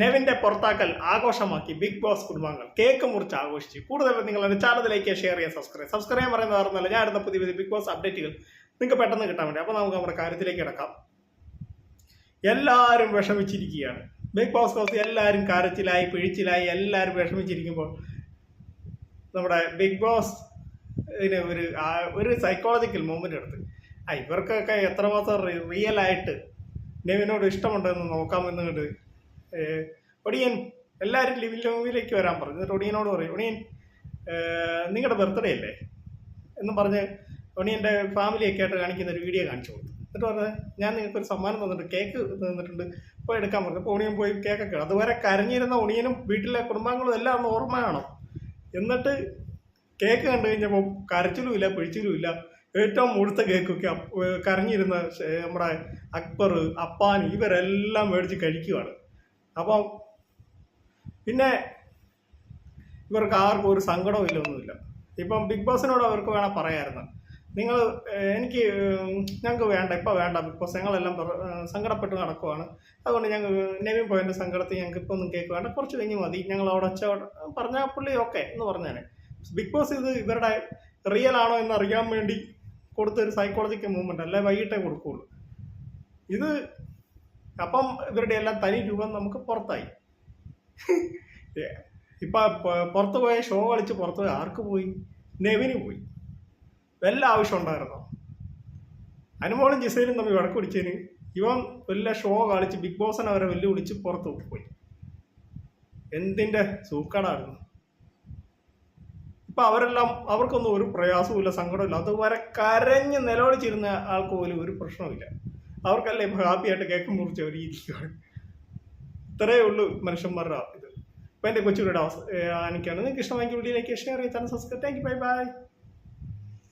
നെവിന്റെ പുറത്താക്കൽ ആഘോഷമാക്കി big boss കുടുംബാംഗങ്ങൾ കേക്ക് മുറിച്ച് ആഘോഷിച്ചു. കൂടുതൽ നിങ്ങൾ എന്റെ ചാനലിലേക്ക് ഷെയർ ചെയ്യുക സബ്സ്ക്രൈബ് സബ്സ്ക്രൈബ് ചെയ്യാൻ പറയുന്നത് പറഞ്ഞാൽ ഞാൻ അടുത്ത പുതിയ പുതിയ ബിഗ് ബോസ് അപ്ഡേറ്റുകൾ നിങ്ങൾക്ക് പെട്ടെന്ന് കിട്ടാൻ വേണ്ടി. അപ്പോൾ നമുക്ക് നമ്മുടെ കാര്യത്തിലേക്ക് കിടക്കാം. എല്ലാവരും വിഷമിച്ചിരിക്കുകയാണ്. ബിഗ് ബോസ് ഹൗസ് എല്ലാവരും കരച്ചിലായി പിഴിച്ചിലായി എല്ലാവരും വിഷമിച്ചിരിക്കുമ്പോൾ നമ്മുടെ ബിഗ് ബോസ് ഒരു ഒരു സൈക്കോളജിക്കൽ മൂവ്മെന്റ് എടുത്ത്. ആ ഇവർക്കൊക്കെ എത്രമാത്രം റിയൽ ആയിട്ട് നെവിനോട് ഇഷ്ടമുണ്ടെന്ന് നോക്കാമെന്ന് കണ്ട് ഒടിയൻ എല്ലാവരും ലിവിംഗ് റൂമിലേക്ക് വരാൻ പറഞ്ഞു. എന്നിട്ട് ഒടിയനോട് പറയും ഒടിയൻ നിങ്ങളുടെ ബർത്ത്ഡേ അല്ലേ? എന്നും പറഞ്ഞ് ഒണിയന്റെ ഫാമിലിയൊക്കെ ആയിട്ട് കാണിക്കുന്ന ഒരു വീഡിയോ കാണിച്ചു കൊടുത്തു. എന്നിട്ട് പറഞ്ഞത് ഞാൻ നിങ്ങൾക്കൊരു സമ്മാനം തന്നിട്ട് കേക്ക് തന്നിട്ടുണ്ട്. പോയി എടുക്കാൻ പറഞ്ഞു. അപ്പോൾ ഒണിയൻ പോയി കേക്കൊക്കെ അതുവരെ കരഞ്ഞിരുന്ന ഒണിയനും വീട്ടിലെ കുടുംബാംഗങ്ങളും എല്ലാം ഒന്ന് ഓർമ്മയാണ് എന്നിട്ട് കേക്ക് കണ്ടു കഴിഞ്ഞപ്പോൾ കരച്ചിലുമില്ല പിഴിച്ചിലുമില്ല. ഏറ്റവും മുഴുത്ത കേക്കൊക്കെ കരഞ്ഞിരുന്ന നമ്മുടെ അക്ബർ അപ്പാൻ ഇവരെല്ലാം മേടിച്ച് കഴിക്കുകയാണ് അപ്പം പിന്നെ ഇവർക്ക് ആർക്കും ഒരു സങ്കടവും ഇല്ല ഒന്നുമില്ല. ഇപ്പം ബിഗ് ബോസിനോട് അവർക്ക് വേണം പറയായിരുന്നു. നിങ്ങൾ എനിക്ക് ഞങ്ങൾക്ക് വേണ്ട ഇപ്പോൾ വേണ്ട. ബിഗ് ബോസ് ഞങ്ങളെല്ലാം സങ്കടപ്പെട്ട് നടക്കുവാണ്. അതുകൊണ്ട് ഞങ്ങൾ നെവിൻ പോയിന്റെ സങ്കടത്തിൽ ഞങ്ങൾക്ക് ഇപ്പോൾ ഒന്നും കേക്ക് വേണ്ട. കുറച്ച് കഴിഞ്ഞ് മതി. ഞങ്ങൾ അവിടെ ഒച്ച പറഞ്ഞ പുള്ളി ഓക്കെ എന്ന് പറഞ്ഞാണ് ബിഗ് ബോസ് ഇത് ഇവരുടെ റിയൽ ആണോ എന്ന് അറിയാൻ വേണ്ടി കൊടുത്തൊരു സൈക്കോളജിക്കൽ മൂവ്മെന്റ് അല്ലെ? വൈകിട്ടേ കൊടുക്കുകയുള്ളൂ ഇത് അപ്പം ഇവരുടെ എല്ലാം തനി രൂപം നമുക്ക് പുറത്തായി. ഇപ്പൊ പുറത്തു പോയ ഷോ കളിച്ച് പുറത്ത് പോയി ആർക്ക് പോയി? നെവിന് പോയി. വല്ല ആവശ്യം ഉണ്ടായിരുന്നോ? അനുമോളും ജിസയിലും തമ്മിൽ വഴക്ക് പിടിച്ചതിന് ഇവൻ വല്ല ഷോ കളിച്ച് ബിഗ് ബോസിനെ അവരെ വെല്ലു വിളിച്ച് പുറത്ത് പോയി. എന്തിന്റെ? സൂക്കടായിരുന്നു. ഇപ്പൊ അവരെല്ലാം അവർക്കൊന്നും ഒരു പ്രയാസവും പ്രയാസവുമില്ല സങ്കടമില്ല അതുവരെ കരഞ്ഞ് നിലവിളിച്ചിരുന്ന ആൾക്ക് പോലും ഒരു പ്രശ്നവുമില്ല. അവർക്കല്ലേ ഹാപ്പിയായിട്ട് കേക്ക് മുറിച്ച് അവർ ഇരിക്കുകയാണ് ഇത്രയേ ഉള്ളൂ മനുഷ്യന്മാരുടെ ഇത്. അപ്പൊ എന്റെ കൊച്ചുകൂടെ അവസാനിക്കാണ് നിങ്ങൾക്ക് ഇഷ്ടമെങ്കിൽ വീഡിയോയിലേക്ക് ഷെയർ ചെയ്താൽ subscribe thank you bye bye